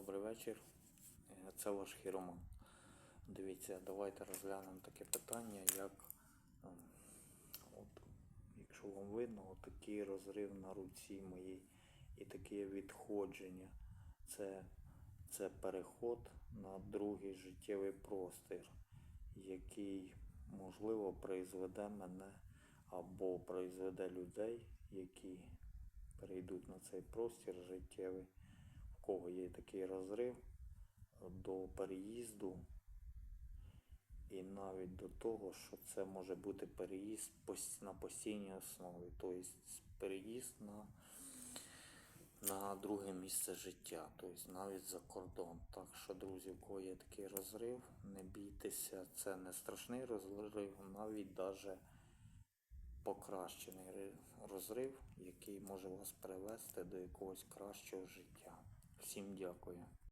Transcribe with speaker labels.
Speaker 1: Добрий вечір. Е, Це ваш хіроман. Дивіться, давайте розглянемо таке питання, як ем, от, якщо вам видно, от такий розрив на руці моїй і таке відходження. Це, це переход на другий життєвий простір, який можливо призведе мене або призведе людей, які перейдуть на цей простір життєвий, в кого є такий розрив до переїзду, і навіть до того, що це може бути переїзд на постійній основі, тобто переїзд на, на друге місце життя, тобто навіть за кордон. Так що, друзі, у кого є такий розрив, не бійтеся, це не страшний розрив, навіть даже покращений розрив, який може вас привести до якогось кращого життя. Всім дякую.